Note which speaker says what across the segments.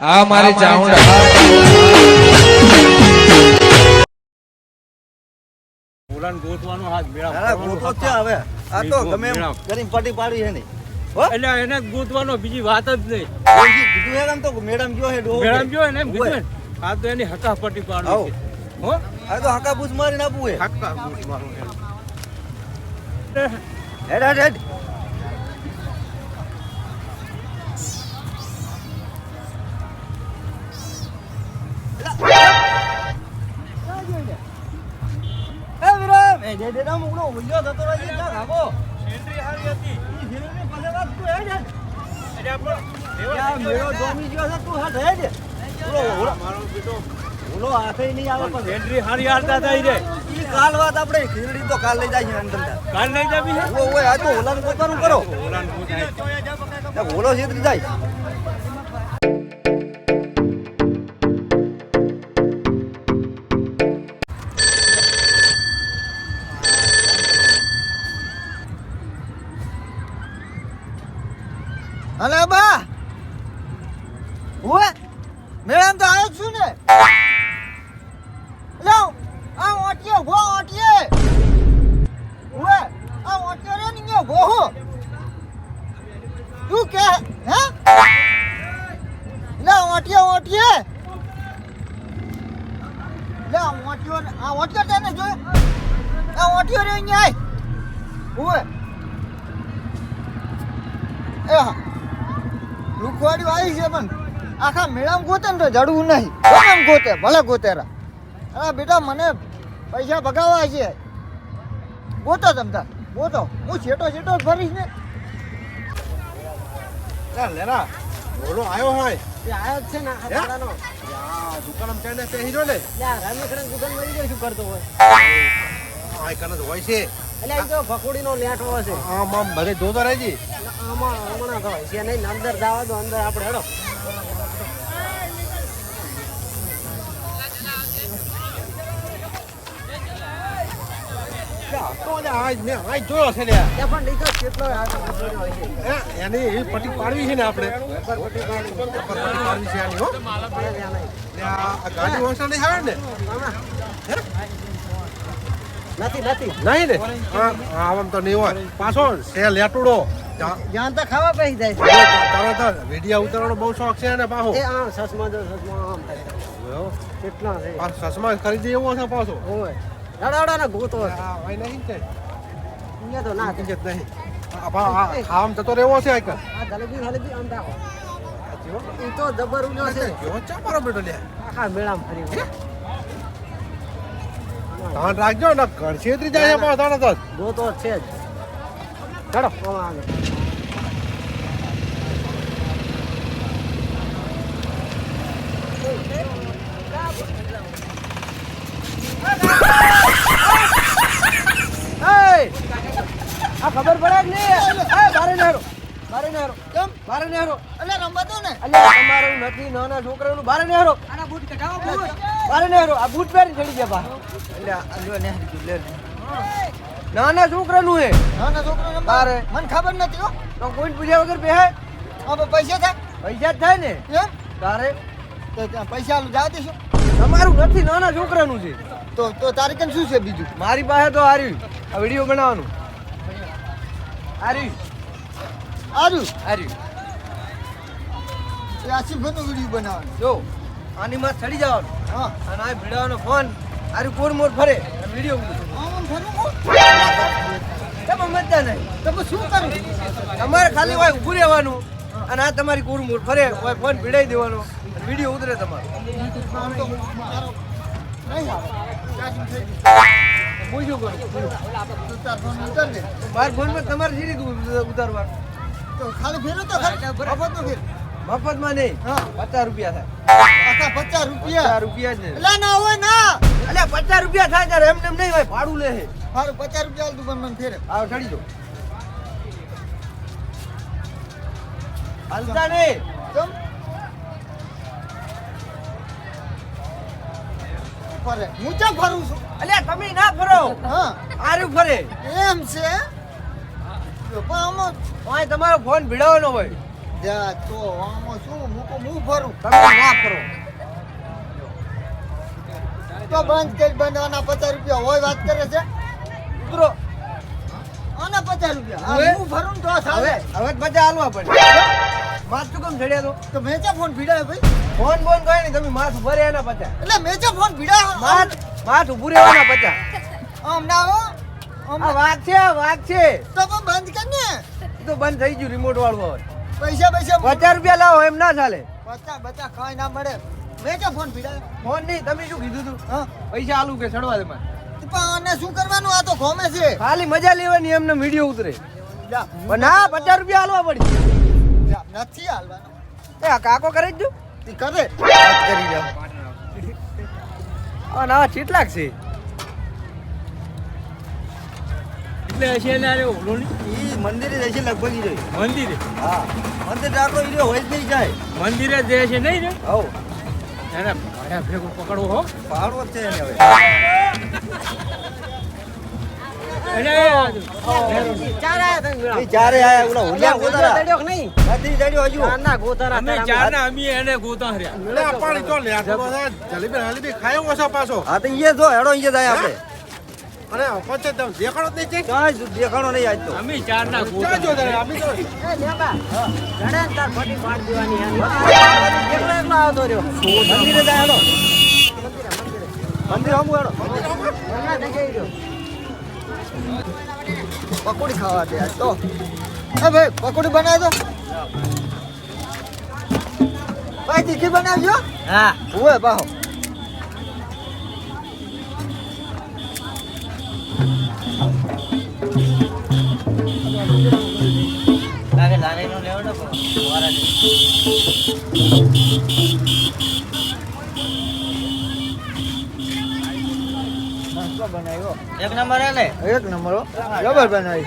Speaker 1: આ મારી ચાઉંડા
Speaker 2: ઓલાને ગોતવાનો હાથ મેળા
Speaker 3: ના, ના, ગોતો છે હવે. આ તો ગમે કરીને પટી પાડી છે નહીં
Speaker 2: એટલે એને ગોતવાનો બીજી વાત જ નહીં.
Speaker 3: કીધું એમ તો મેડમ જો હે
Speaker 2: એમ કીધું આ તો એની હકા પટ્ટી પાડવી છે. હો?
Speaker 3: આ તો હાકા બૂસ મારીને આપવું હે
Speaker 2: હકા બૂટ મારું
Speaker 3: હેડ હેડ હેડ. કાલ વાત આપણે ખીરડી તો કાલ લઈ જાય
Speaker 2: કાલ નહીં જાવી
Speaker 3: ઓય તો ઓલાનું પોતાનું કરો
Speaker 2: ઓલાને ગોતાય.
Speaker 3: ઓલો છેતરી જાય અલે બા. ઓય આખા મેળામાં ગોતે ને તો જડવું નહીં. ગમે ગોતે? ભલે ગોતેરા અરે બેટા મને પૈસા ભગાવવા છે. ગોતો તમતા ગોતો. હું છેટો છેટો ફરીશ ને.
Speaker 4: ચાલ લેરા બોલો આવ્યો હોય.
Speaker 3: એ જ છે ને
Speaker 4: હે?
Speaker 3: દાદાનો
Speaker 4: આ દુકાનમાં ચાઈને પેહી જો ને
Speaker 3: રામેશ્વરન દુકાન મળી ગઈ શું કરતો હોય.
Speaker 4: આ કને તો હોય છે.
Speaker 3: એટલે એ તો લેટો હશે.
Speaker 4: આમ આમ બધે જોતો રહેજી.
Speaker 3: આમાં હમણાં હોય છે નહીં અંદર જવા દો અંદર આપણે હેડો. નહીં.
Speaker 4: આ આ ને આમ તો નહીં હોય પાછો છે લેટુડો જા-
Speaker 3: જ્યાં તો ખાવા પહી જાય છે
Speaker 4: તારો વિડિયા બહુ શોખ છે ને પાછો
Speaker 3: આમ સસમા જો સસમા કેટલા છે
Speaker 4: ચશ્મા ખરીદી એવો છે પાછો
Speaker 3: રડાડા ને ગોતો
Speaker 4: હોય નહીં છે
Speaker 3: અહીંયા તો ના
Speaker 4: હકીકત નહીં જતો રહેવો છે આઈકન
Speaker 3: આ જલેબી જલેબી આમ રાખો તો જબર ઉલ્યો છે
Speaker 4: જો ચા મારો બેટો લે
Speaker 3: આખા મેળામાં ફરી.
Speaker 4: ધ્યાન રાખજો ને ઘર છેતરી જાય પાછો તરત જ
Speaker 3: ગોતો છે જ ચડો આગળ આ ખબર પડે કે નહીં? એ બારે નહેરો. બારે નેરો કેમ? બારે નેરો એટલે રમતો ને. એટલે તમારું નથી નાના છોકરાનું. બારે નહેરો. આના બૂટ કઢાવો બૂટ. બારે નહેરો. આ બૂટ પહેરી ચડી ગયા બા. એટલે આ ને નેહરી લે નાના છોકરાનું હે નાના છોકરાનું બારે મને ખબર નથી હો. તો કોઈ પૂછ્યા વગર બેહે? હવે પૈસા થાય. પૈસા જ થાય ને. એમ તારે? તો પૈસા જાવ દેશો. તમારું નથી નાના છોકરાનું છે. તો તો તારી કેમ શું છે બીજું? મારી પાસે તો હાર્યું આ વીડિયો બનાવવાનું. હાર્યું હાર્યું હાર્યું એ આસિફનો વીડિયો બનાવવાનો. જો આની માં ચડી જવાનું. હા. અને આ ભીડાવાનો ફોન આરી કોર મોર ફરે? વીડિયો તમે મજા નહીં. તમે શું કરો? તમારે ખાલી હોય ઊભું રહેવાનું અને આ તમારી કોર મોર ફરે? હોય ફોન ભીડાઈ દેવાનો. વીડિયો ઉતરે તમારો. હું શું કરું બાર ફોનમાં તમારે સી રીતે ઉતારવા તો ખાલી ફેરો તો મફત ફેર. મફતમાં નહીં. પચાસ રૂપિયા થાય. પચાસ રૂપિયા? રૂપિયા જ એટલે ના હોય ના. એટલે પચાસ રૂપિયા થાય ત્યારે એમ નહીં હોય ભાડું લે છે. સારું પચાસ રૂપિયા દુકાન મને ફેરે. આવ ચડી દો હાલતા નહીં. ફરે. હું ચા ફરું છું? અલ્યા તમે ના ફરો. હા. આર્યું ફરે. એમ છે? પણ આમાં તમારો ફોન ભીડાવવાનો હોય.
Speaker 1: જા તો આમાં શું? મૂકો હું ફરું?
Speaker 3: તમે ના ફરો.
Speaker 1: તો બંધ કરી બંધવાના પચાસ રૂપિયા હોય વાત કરે છે?
Speaker 3: ઉતરો
Speaker 1: આના પચાસ રૂપિયા? હું ફરું ને તો
Speaker 3: હવે? હવે મજા હાલવા પડે. શું કેમ ચડ્યા તો
Speaker 1: તો મેં ક્યાં ફોન ભીડાયો ભાઈ?
Speaker 3: ફોન બોન કોઈ નહીં તમે માથ ભરે એના પચા
Speaker 1: એટલે મેં જો ફોન ભીડા
Speaker 3: માથ માથ ઉભું રહેવાના પચા
Speaker 1: આમ ના હો
Speaker 3: આ વાઘ છે વાઘ છે.
Speaker 1: તો પણ બંધ કર ને.
Speaker 3: તો બંધ થઈ ગયું રિમોટ વાળું હોય
Speaker 1: પૈસા પૈસા
Speaker 3: પચાસ રૂપિયા લાવો એમ ના ચાલે.
Speaker 1: પચાસ બચા કાંઈ ના મળે. મેં જો ફોન ભીડા
Speaker 3: ફોન નહીં તમે શું કીધું તું?
Speaker 1: હા.
Speaker 3: પૈસા આલુ કે ચડવા દે
Speaker 1: પણ આને શું કરવાનું? આ તો ગોમે છે.
Speaker 3: ખાલી મજા લેવાની એમને વીડિયો ઉતરે.
Speaker 1: જા,
Speaker 3: ના પચાસ રૂપિયા હાલવા પડી
Speaker 1: જા, નથી હાલવાનો
Speaker 3: એ કાકો કરે જો
Speaker 1: તી કરે વાત કરી જા
Speaker 3: આ ના ચેટલાક છે?
Speaker 2: એટલે હશે ને અરે ઓલો.
Speaker 1: ઈ મંદિરે જશે લગભગ ઈ
Speaker 2: મંદિરે?
Speaker 1: હા. મંદિર ડાકો ઈ હોય જ નહીં જાય.
Speaker 2: મંદિરે જ જાય છે નહીં ને?
Speaker 1: હવ.
Speaker 2: એને ભાડા ભેગો પકડવો હો.
Speaker 1: પહાડો જ છે એને હવે.
Speaker 3: ચાર આયા તમે
Speaker 1: ઈ ચારે આયા ઓલા હોલિયા ગોતારા.
Speaker 3: દડ્યો કે નહીં?
Speaker 1: નથી જડ્યો હજુ.
Speaker 3: ચારના ગોતારા
Speaker 2: અમે ચાર ના અમે એને ગોતા હર્યા
Speaker 4: લે આ પાણી તો લે જલેબી હાલેબી ખાયો ઓછો પાછો.
Speaker 1: હા તો ઈએ જો હેડો ઈએ જાય આપણે.
Speaker 4: અને પછી તો દેખાડો જ નહીં
Speaker 1: કાંઈ જ દેખાણો નહીં આજ તો.
Speaker 2: અમે ચાર ના
Speaker 4: છે
Speaker 2: ગોતા
Speaker 4: જો તારે અમે તો
Speaker 3: એ લેબા ને તાર ફટી પાડ દેવાની એકલો એકલો આવતો રહ્યો?
Speaker 1: મંદિરે જાય હેડો. મંદિર હમું હેડો.
Speaker 3: હમણાં દેખાઈ રહ્યો.
Speaker 1: પકોડી ખાવા દે તો. એ ભાઈ પકોડી બનાવી દો ભાઈ તીખી બનાવજો.
Speaker 3: હા.
Speaker 1: હુએ બાહો.
Speaker 3: લાગે લાગે નો લેવડો વારા
Speaker 1: નાસ્તો બનાવ્યો
Speaker 3: એક નંબર હે ને?
Speaker 1: એક નંબર હો. જબર બનાવી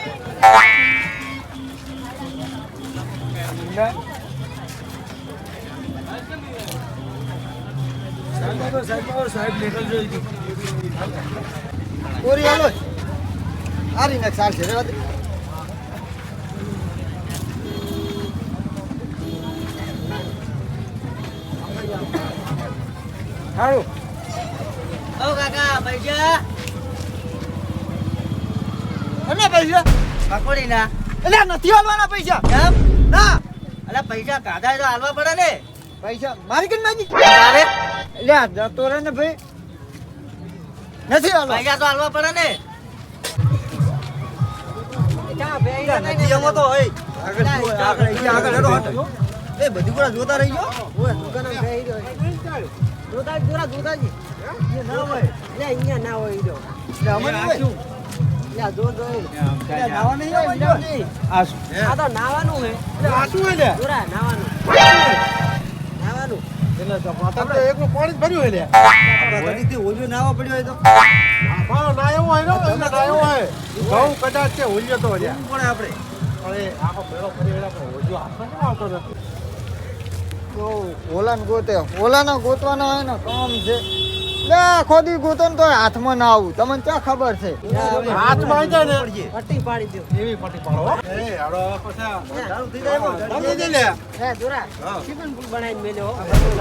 Speaker 1: પૂરી હાલો આરી નાખ ચાલશે રેવા દે.
Speaker 3: સારું ઓ કાકા પૈસા
Speaker 1: અને પૈસા?
Speaker 3: પકોડી ના
Speaker 1: એટલે નથી હાલવાના પૈસા?
Speaker 3: કેમ?
Speaker 1: ના.
Speaker 3: એટલે પૈસા કાઢા તો હાલવા પડે ને.
Speaker 1: પૈસા મારી કે માજી
Speaker 3: તારે?
Speaker 1: એટલે જતો રહે ને ભાઈ. નથી હાલવા.
Speaker 3: પૈસા તો હાલવા પડે ને.
Speaker 1: એ બધી પૂરા જોતા રહી ગયો? જોતા જોતા હોય. નહીં હોય.
Speaker 2: અહીંયા શું
Speaker 1: હોય લે?
Speaker 4: એટલે તો આપણે એકલું પાણી જ ભર્યું હોય લે
Speaker 1: આપણા ઘડીથી ઓછું નાવા પડ્યું હોય તો.
Speaker 4: હા ના
Speaker 1: ગોતે. ઓલાને ગોતવાના હોય ને કામ છે. લે ખોદી ગોતો ને તો હાથમાં ના આવું. તમને ક્યાં ખબર છે?
Speaker 4: હાથમાં આવી જાય ને.
Speaker 3: પટ્ટી પાડી દો.
Speaker 4: એવી પટ્ટી પાડો એ હાડો પછી
Speaker 1: ચાલુ થઈ જાય.
Speaker 4: સમજી દે લે
Speaker 3: હે દોરા. ચિકન ફૂલ બનાવી મેલ્યો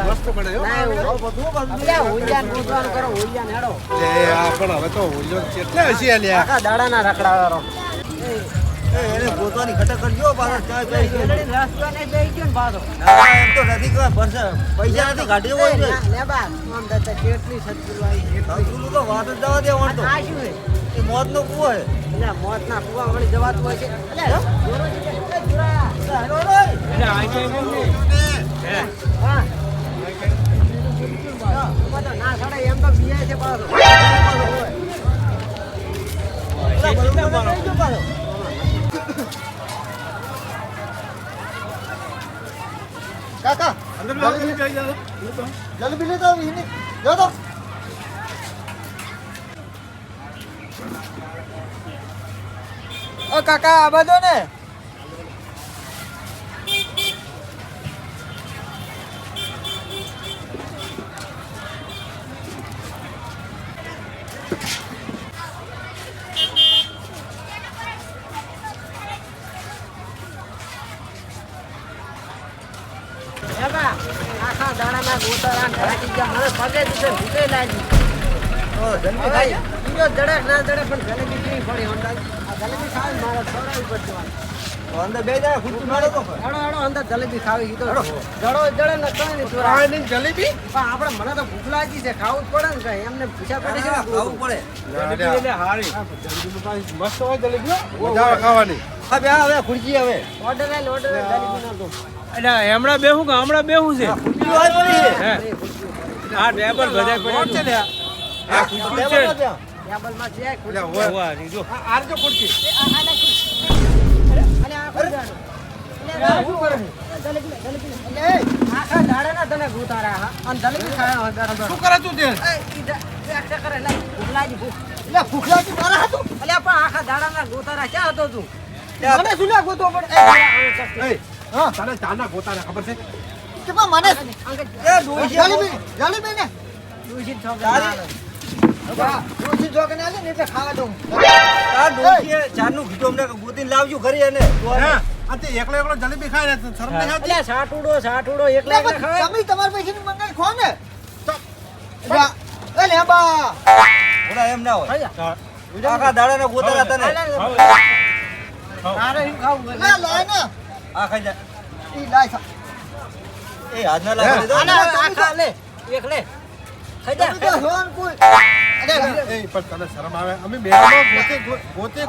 Speaker 4: મસ્ત બને
Speaker 3: ના
Speaker 1: આવું બધું બધું.
Speaker 3: લે હોલિયા ગોતવાનું કરો હોલિયાને હેડો.
Speaker 4: લે આ પણ હવે તો હોલિયો કેટલે હશે લે
Speaker 3: આખા દાડાના રખડાવાળો.
Speaker 1: એને પોતાની ખટક કરજો
Speaker 3: રસ્તો ગયો ને પાછો.
Speaker 1: ના, એમ તો નથી પૈસા નથી કાઢી હોય
Speaker 3: કેટલી સદગુરુ આવી
Speaker 1: સદગુરુ તો વાત જ જવા દે વળતો
Speaker 3: આ શું છે?
Speaker 1: એ મોતનો કૂવો છે.
Speaker 3: અલ્યા મોતના કુવા વળી જવાતું હોય છે.
Speaker 2: આજે એમ. હે.
Speaker 3: હા. તો ના સડાય એમ તો પીએ છે પાછો.
Speaker 1: કાકા
Speaker 4: જલેબી
Speaker 1: લેતો એની. જો તો કાકા આ બધો ને
Speaker 3: આખા દાડાના ગોતારા ને ગયા. મને પગે દીધે ભૂખે લાગી. હવે ઈનો જડક ના જડક પણ જલેબી કેવી પડી? અંદાજ? આ જલેબી ખાવી મારે ખવડાવવી પડશે
Speaker 1: અંદર બે જાય ખુરશી મારો તો
Speaker 3: હેડો, હેડો, અંદર જલેબી ખાવી. કીધું. જડો જડે ને કઈ નહીં ચોરા.
Speaker 4: જલેબી?
Speaker 3: પણ આપણે મને તો ભૂખ લાગી છે ખાવું જ પડે ને કઈ. એમને પૂછા પડે છે ખાવું પડે.
Speaker 2: એટલે હારી.
Speaker 4: જલેબીનું મસ્ત હોય જલેબી હો. મજા આવે ખાવાની
Speaker 1: હવે હવે ખુરશી હવે.
Speaker 3: ઓર્ડર ઓર્ડર જલેબી ના દો.
Speaker 2: એટલે હમણાં બેહું કે હમણાં બેહું છે આ ટેબલ બધા
Speaker 4: કોણ છે
Speaker 2: આ ખુરશી છે
Speaker 3: ટેબલમાં છે ખુરશી.
Speaker 4: લ્યા, હોય.
Speaker 2: જો.
Speaker 4: આ- આરજો ખુરશી
Speaker 3: આ ખુરશી. અલે આ ખુરશી. અલે શું કરે? જલેબી જલેબી અલે આખા દાડાના તને ગુતારા હા અને જલેબી ખાયા વગર
Speaker 4: શું કરે તું તે
Speaker 3: એ કરે લે ભૂખ
Speaker 1: એટલે ભૂખલાથી મારા હતું
Speaker 3: અલે પણ આખા દાડાના ગોતારા ક્યાં હતો તું
Speaker 1: મને શું લાગુ તો પડે
Speaker 4: એ,
Speaker 1: હા.
Speaker 4: તને ચાના ગોતાને ખબર છે?
Speaker 1: કે પણ મને એ ડોશી જલેબી જલેબી ને ડોશી જોકે ને આલે ને એટલે ખાવા દઉં.
Speaker 5: આ ડોશીએ ચારનું કીધું અમને ગોતીને લાવજો
Speaker 4: હે. આ તે એકલો એકલો જલેબી ખાય ને શરમ નહીં આવતી?
Speaker 3: અલે સાટુડો સાટુડો એકલા
Speaker 1: એટલે
Speaker 3: એકલા
Speaker 1: તમે તમારા પૈસાની મંગાઈ ખો ને. લા, એ લેબા
Speaker 5: ઓલા એમ ના હોય. આખા ગોતરા તને.
Speaker 3: તારે એમ ખાવું
Speaker 1: લે ને.
Speaker 5: આ ખાઈ જા.
Speaker 1: ઈ લાય
Speaker 5: એ હાથ ના લાગે. દો
Speaker 3: આના આખા લે એક લે. ખાઈ જા.
Speaker 1: તો જોન કોઈ અરે
Speaker 4: એ પણ તને શરમ આવે? અમે મેળામાં ગોતે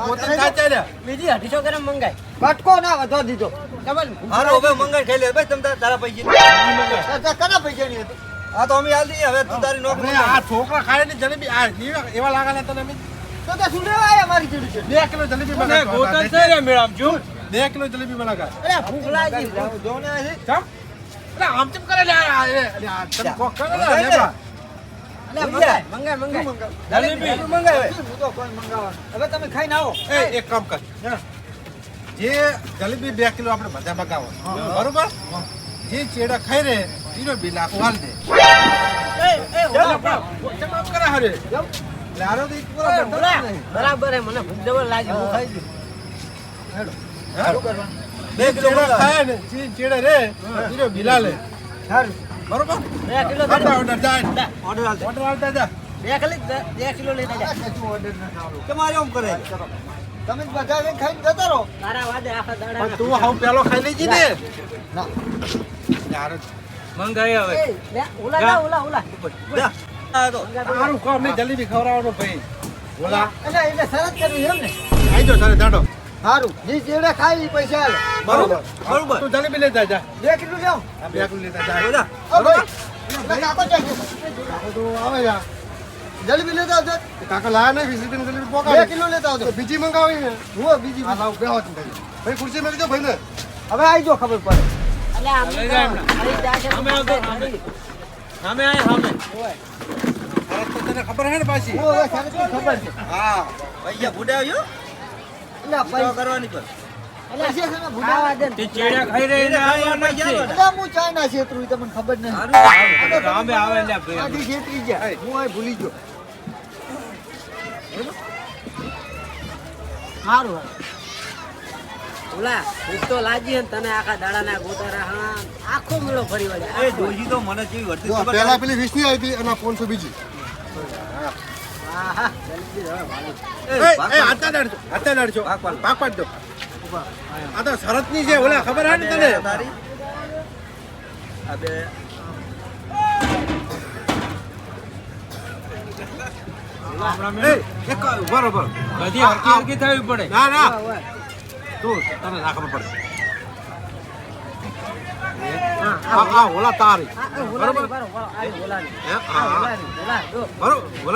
Speaker 3: બીજી અઢીસો ગ્રામ મંગાય.
Speaker 1: કટકો ના દીધો.
Speaker 3: ડબલ
Speaker 5: હારો હવે મંગાઈ ખાઈ લે. ભાઈ તમે તારા- પૈસા
Speaker 1: કના પૈસાની હતી?
Speaker 5: આ તો અમે હાલ દઈએ. હવે તું તારી નોકરી
Speaker 4: આ છોકરા ખાય ને જલેબી આ એવા- એવા લાગે ને તને અમે?
Speaker 1: તો તે લેવા આયા મારી જોડે છે.
Speaker 4: બે કિલો જલેબી
Speaker 2: અને ગોતન
Speaker 4: બનાવ
Speaker 2: છે રે મેળામાં જો
Speaker 4: બે કિલો જલેબી બનાવ
Speaker 3: અરે ભૂખ લાગી
Speaker 1: જો ને
Speaker 4: ચમ. અરે આમ ચમ કરે લે આ અરે આ તને કોક કરે ને
Speaker 5: મંગાઈ
Speaker 4: લેબા.
Speaker 3: અલે મંગાય મંગાય. મંગાય
Speaker 5: જલેબી મંગાવે.
Speaker 1: હું તો કોઈ મંગાવવાનું. હવે તમે ખાઈને આવો.
Speaker 4: એ એક કામ કર. જે જલેબી બે કિલો આપણે બધા મગાવો. બરોબર? જે ચેડા ખાઈ રે એનો બિલ આપવાલ દે.
Speaker 3: એ એ
Speaker 4: ચમ આમ કરે હારે? લે પૂરો નહીં.
Speaker 3: બરાબર હે મને ભૂખ જબર લાગી. હું ખાઈ ગયું?
Speaker 5: બે કિલો
Speaker 4: ચેડા ખાય ને જે ચેડા રે એનો બિલા લે
Speaker 1: સારું.
Speaker 4: બરોબર?
Speaker 3: બે કિલો.
Speaker 4: ઓર્ડર જાય
Speaker 5: ઓર્ડર હાલ
Speaker 4: ઓર્ડર આવતા જા
Speaker 3: બે ખાલી બે કિલો લેતા જા.
Speaker 1: ઓર્ડર ના આવો
Speaker 5: તમારે એમ કરે?
Speaker 1: તમે બધા ખાઈને જતા રહો.
Speaker 3: તારા વાદે આખા દાડા
Speaker 4: તું હાવ પેલો ખાઈ લેજી ને.
Speaker 1: ના.
Speaker 4: યાર.
Speaker 2: મંગાઈ
Speaker 3: હવે. ઓલા ઓલા ઓલા
Speaker 4: કામ નહીં જલેબી ખવડાવવાનું ભાઈ. બોલા
Speaker 1: એટલે એટલે શરત કરવી એમ ને.
Speaker 4: ખાઈ જો તારે દાડો.
Speaker 1: સારું જે જેડે ખાય ઈ પૈસા આલે.
Speaker 5: બરોબર. બરોબર.
Speaker 4: તું જલેબી લેતા જા
Speaker 1: બે કિલો
Speaker 4: આ બે કિલો લેતા જા
Speaker 5: બોલા.
Speaker 1: ઓ ભાઈ એટલે કાકો ચાલજો
Speaker 4: તો આવે યાર
Speaker 1: જલેબી લેતા આવજો.
Speaker 4: કાકા લાયા નહીં વીસ રૂપિયાની જલેબી
Speaker 1: બે કિલો લેતા આવજો.
Speaker 4: બીજી મંગાવી ને
Speaker 1: હું બીજી
Speaker 4: આ લાવ બે વાત ભાઈ ખુરશી મેં કીધું ભાઈ ને
Speaker 1: હવે આવી જો ખબર પડે.
Speaker 2: લઈ જા. સામે આય
Speaker 4: અરે તને ખબર હે ને પાછી?
Speaker 1: હું ખબર છે.
Speaker 5: હા. ભૈયા ભૂડે આવ્યો કરવાની
Speaker 3: તને આખા દાડાના ગોતારા હા. આખો મેળો ફરી
Speaker 5: એ
Speaker 3: વળ્યા
Speaker 5: ડોશી તો મને કેવી વર્તી.
Speaker 4: જો પેલી વીસની આવી હતી અને પાંચસો બીજી. શરતની છે ઓલા ખબર હે ને તને?
Speaker 5: તારી. આ
Speaker 4: એ એક બરોબર
Speaker 2: બધી હરકી હરકી થવી પડે.
Speaker 4: ના ના. તું તને ના ખબર પડે. આ ઓલા તારી.
Speaker 3: બરોબર.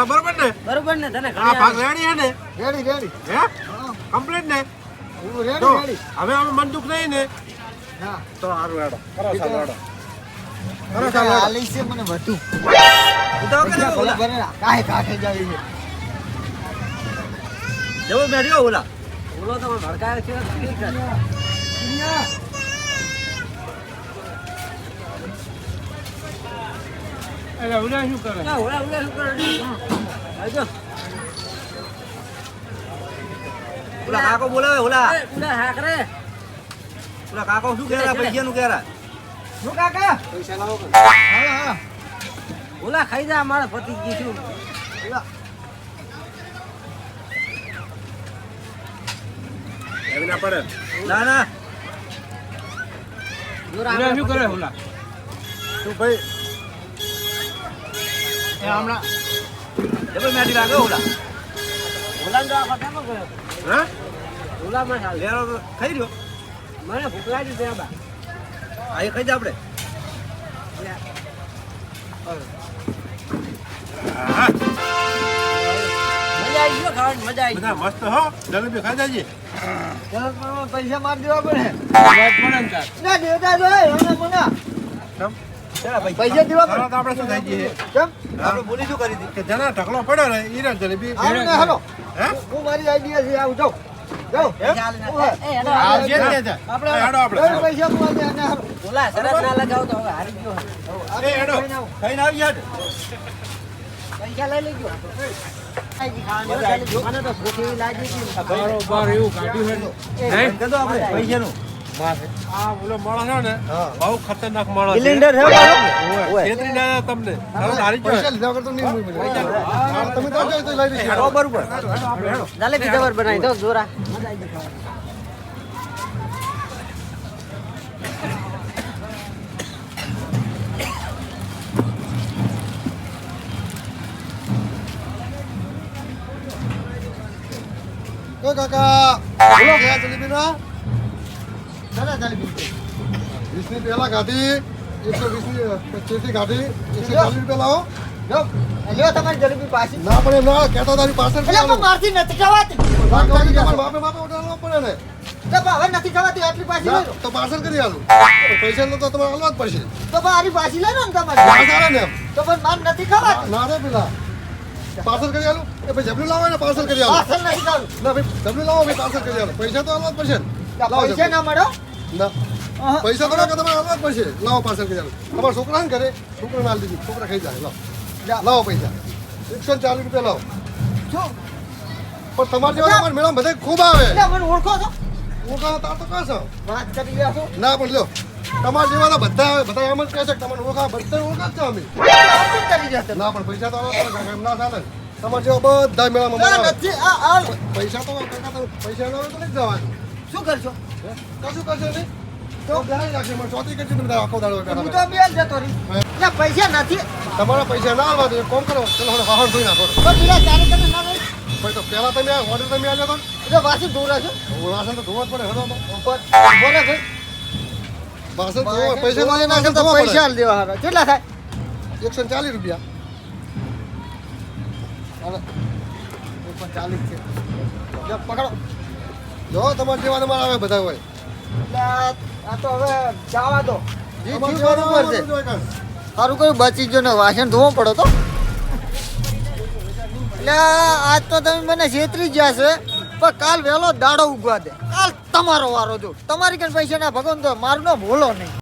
Speaker 4: બરોબર. ને?
Speaker 3: બરોબર ને? તને
Speaker 4: આ ભાગ રેડી હે ને?
Speaker 1: Ready ready.
Speaker 4: હે? કમ્પ્લીટ ને?
Speaker 1: Ready ready.
Speaker 4: હવે અમે મન દુખ નહીં ને?
Speaker 1: હા.
Speaker 4: તો સારું રેડો કરો
Speaker 1: તો-
Speaker 4: કરો હેડો.
Speaker 1: છે મને વધુ.
Speaker 5: કરે ઓલા
Speaker 1: ભરેલા કાંઈ જાય છે.
Speaker 5: જવો બેઠ્યો ઓલા.
Speaker 3: ઓલો તો ભડકાયો છે, ઠીક છે.
Speaker 2: એટલે ઓલા શું કરે?
Speaker 3: ઓલા, ઓલા શું કરે?
Speaker 5: ઓલા કાકો બોલાવે ઓલા.
Speaker 3: એ, ઓલા હાકરે.
Speaker 5: ઓલા કાકો શું કહેરા પૈસા નું કહેરા?
Speaker 3: શું કાકા?
Speaker 4: પૈસા લાવો
Speaker 1: હા હા.
Speaker 3: ઓલા ખાઈ જા મારા પતિ કીધું
Speaker 4: એવી ના પડે
Speaker 5: ના ના.
Speaker 2: ઓલા શું કરે ઓલા?
Speaker 4: તું ભાઈ?
Speaker 2: એ હમણાં.
Speaker 5: ડબલ મેટી લાગે ઓલા.
Speaker 3: ઓલા તો આખો ટાકો ગયો.
Speaker 4: હા?
Speaker 3: ઓલા માં ચાલે
Speaker 5: લેરો ખાઈ રહ્યો?
Speaker 3: મને ભૂખ લાગી છે બા
Speaker 5: આ એ ખાઈ જા આપણે.
Speaker 4: હા.
Speaker 3: મજા આવી ગયો ખાવાની મજા આવી
Speaker 4: મસ્ત હો. જલેબી ખાઈ જાજે.
Speaker 1: પૈસા માર દેવા પડે.
Speaker 2: ને.
Speaker 1: પૈસા દેવા પડે.
Speaker 4: તો આપણે શું થઈ જઈએ
Speaker 1: કેમ?
Speaker 5: આપણે બોલી શું કરી
Speaker 4: કે જેના ઢગલો પડ્યો ને ઈ જલેબી
Speaker 1: હાલો
Speaker 4: હું?
Speaker 1: મારી આઈડિયા છે આવું જાઉં જાઉં
Speaker 4: આવજે ને ત્યાં.
Speaker 1: આપણે
Speaker 4: હા, હેડો આપણે.
Speaker 1: ત્રણ પૈસા હું આલી અને હાલો.
Speaker 3: ઓલા સરસ ના લગાવ તો હવે હારી ગયો.
Speaker 4: એ હેડો.
Speaker 5: ખાઈને આવી. યાદ
Speaker 3: પૈસા લઈ લેજો.
Speaker 2: બરોબર. એવું કાઢ્યું છે
Speaker 4: આ ઓલો માણસ છે ને બહુ ખતરનાક માણસ
Speaker 5: સિલિન્ડર છે
Speaker 4: ઓય, છેતરી જાય તમને હવે હારી ગયો.
Speaker 5: હેડો બરોબર.
Speaker 3: જલેબી જબર બનાવી દો જોરા.
Speaker 1: કાકા બોલો જલેબી ના
Speaker 6: વીસની પેલા ગાડી એકસો વીસની પચીસની ગાડી એકસો ચાલીસ રૂપિયા લાવો.
Speaker 1: લ્યો. તમારી જલેબી પાછી.
Speaker 6: ના પડે ના કહેતા તારી પાછળ
Speaker 1: એટલે મારથી નથી ખવાતી.
Speaker 6: બાપે બાપે પડે ને.
Speaker 1: તો હવે નથી ખવાતી આટલી પાછી લઈ
Speaker 6: તો પાર્સલ કરી આલું. પૈસા નો તો તમારે આલવા જ પડશે.
Speaker 1: તો પણ પાછી લઈ લો ને તમારે.
Speaker 6: ના ને
Speaker 1: તો પણ માર નથી ખવાતી.
Speaker 6: ના રે પેલા. પાર્સલ કરી આલું? એ ભાઈ જબલું લાવો ને પાર્સલ કરી આલું.
Speaker 1: પાછળ નથી ખાવું
Speaker 6: ના ભાઈ જબલું લાવો ભાઈ પાર્સલ કરી આલું. પૈસા તો આલવા જ પડશે
Speaker 1: પૈસા ના મળો
Speaker 6: ના પૈસા તો કાકા તમારે આલવા જ પડશે. લાવો પાર્સલ કરી તમારા છોકરા ને ઘરે છોકરા ના દીધું. છોકરા ખાઈ જાય. લાવો. લાવો પૈસા. એકસો ને ચાલીસ રૂપિયા લાવો. પણ તમારે જેવા તમારે મેળા બધા ખૂબ આવે.
Speaker 1: ઓળખો છો?
Speaker 6: હું તાર તો કાં છો?
Speaker 1: વાત કરી છો?
Speaker 6: ના પણ લો તમારા જેવા બધા આવે. બધા એમ જ કહે છે તમને ઓળખા બધા ઓળખા જ છે અમે. ના પણ પૈસા તો એમ ના ચાલે. તમારા જેવા બધા મેળામાં પૈસા તો પૈસા ના હોય તો નહીં જવાનું.
Speaker 1: શું કરશો?
Speaker 6: કશું કરશો નહીં. તો બેહાડી રાખશે મને ચોથી કરશે તમે આખો દાડો
Speaker 1: હું તો બેલ જતો રહી. એટલે પૈસા નથી.
Speaker 6: તમારા પૈસા ના આવવા દે કોમ કરો. ચલો હવે વાહન ધોઈ નાખો.
Speaker 1: તો પેલા તમે ના
Speaker 6: તો પહેલા તમે આ ઓર્ડર તમે આલ્યો તો?
Speaker 1: એટલે વાસી ધોરા છો.
Speaker 6: વાસણ તો ધોવા જ પડે હેડો
Speaker 1: ઉપર. બોલે છે
Speaker 6: વાસણ ધોવા પૈસા ના
Speaker 1: ના
Speaker 6: વાસણ
Speaker 1: તો પૈસા આલ હારા કેટલા થાય?
Speaker 6: એકસો ચાલીસ રૂપિયા.
Speaker 1: હવે એ પણ ચાલીસ છે. પકડો.
Speaker 6: જો તમારે જેવા તમારે આવે બધા હોય.
Speaker 1: એટલે આ તો હવે જવા દો. બરોબર છે. સારું કયું બચી ગયો ને વાસણ ધોવો પડો તો. એટલે આજ તો તમે મને છેતરી ગયા છે પણ કાલ વહેલો દાડો ઉગવા દે. કાલ તમારો વારો જો. તમારી કઈ પૈસા ના ભગવાન તો મારું ના ભૂલો નહીં.